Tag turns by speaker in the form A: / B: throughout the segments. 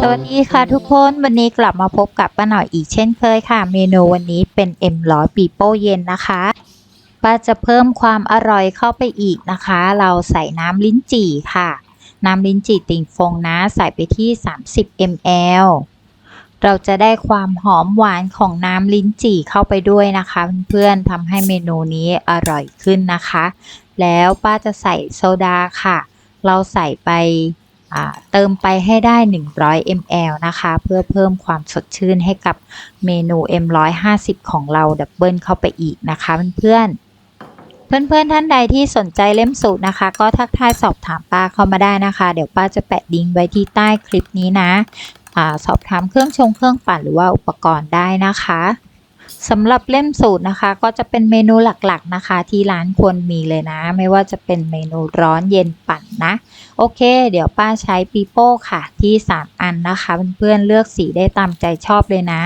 A: สวัสดีค่ะทุกคนวันนี้กลับมาพบกับป้าหน่อยอีกเช่นเคยค่ะ เมนูวันนี้เป็นเอ็มร้อยปีโป้เย็นนะคะป้าจะเพิ่มความอร่อยเข้าไปอีกนะคะ เราใส่น้ำลิ้นจี่ค่ะ น้ำลิ้นจี่ติ่งฟงนะ ใส่ไปที่ 30 ml เราจะได้ความหอมหวานของน้ำลิ้นจี่เข้าไปด้วยนะคะเพื่อนๆทำให้เมนูนี้อร่อยขึ้นนะคะ แล้วป้าจะใส่โซดาค่ะ เราใส่ไปเติมไปให้ได้ 100 ml นะคะ เพื่อเพิ่มความสดชื่นให้กับเมนู M150 ของเราดับเบิลเข้าไปอีกนะคะเพื่อนๆเพื่อนๆท่านใดที่สนใจเล่มสูตรนะคะ ก็ทักทายสอบถามป้าเข้ามาได้นะคะ เดี๋ยวป้าจะแปะลิงไว้ที่ใต้คลิปนี้นะ อสอบถามเครื่องชงเครื่องปั่นหรือว่าอุปกรณ์ได้นะคะสำหรับเล่มสูตรนะคะ ก็จะเป็นเมนูหลักๆนะคะ ที่ร้านควรมีเลยนะ ไม่ว่าจะเป็นเมนูร้อนเย็นปั่นนะ โอเค เดี๋ยวป้าใช้ปีโป้ค่ะ ที่ 3 อันนะคะเพื่อนๆเลือกสีได้ตามใจชอบเลยนะ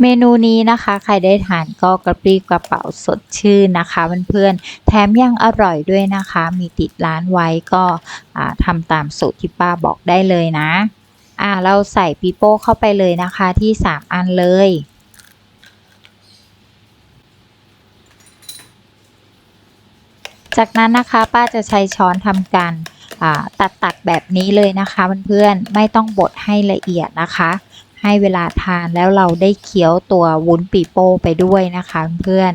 A: เมนูนี้นะคะ ใครได้ทานก็กระปรี้กระเป๋าสดชื่นนะคะเพื่อนๆแถมยังอร่อยด้วยนะคะ มีติดร้านไว้ก็ทำตามสูตรที่ป้าบอกได้เลยนะ อ่าเราใส่ปีโป้เข้าไปเลยนะคะที่ 3 อันเลย จากนั้นนะคะป้าจะใช้ช้อนทำการตัดตัดแบบนี้เลยนะคะเพื่อนๆไม่ต้องบดให้ละเอียดนะคะ ให้เวลาทานแล้วเราได้เคี้ยวตัววุ้นปีโป้ไปด้วยนะคะเพื่อน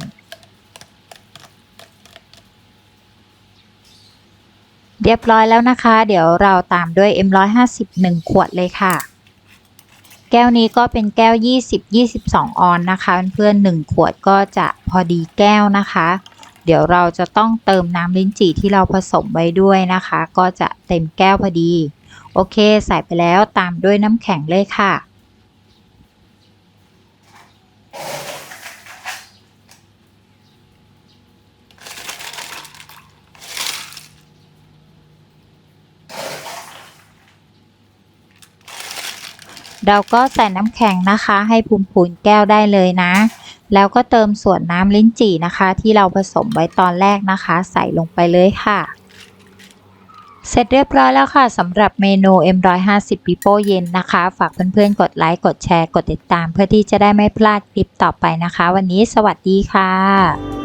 A: เรียบร้อยแล้วนะคะ เดี๋ยวเราตามด้วย M150 1 ขวดเลยค่ะ แก้วนี้ก็เป็นแก้ว 20-22 ออนนะคะ เพื่อนๆ1ขวดก็จะพอดีแก้วนะคะ เดี๋ยวเราจะต้องเติมน้ำลิ้นจี่ที่เราผสมไว้ด้วยนะคะ ก็จะเต็มแก้วพอดี โอเค ใส่ไปแล้วตามด้วยน้ำแข็งเลยค่ะ เราก็ใส่น้ำแข็งนะคะ ให้พูนๆแก้วได้เลยนะ แล้วก็เติมส่วนน้ำลิ้นจี่นะคะ ที่เราผสมไว้ตอนแรกนะคะ ใส่ลงไปเลยค่ะ เสร็จเรียบร้อยแล้วค่ะสำหรับเมนู M150 ปีโป้เย็นนะคะ ฝากเพื่อนๆ กดไลค์กดแชร์กดติดตาม เพื่อที่จะได้ไม่พลาดคลิปต่อไปนะคะ วันนี้สวัสดีค่ะ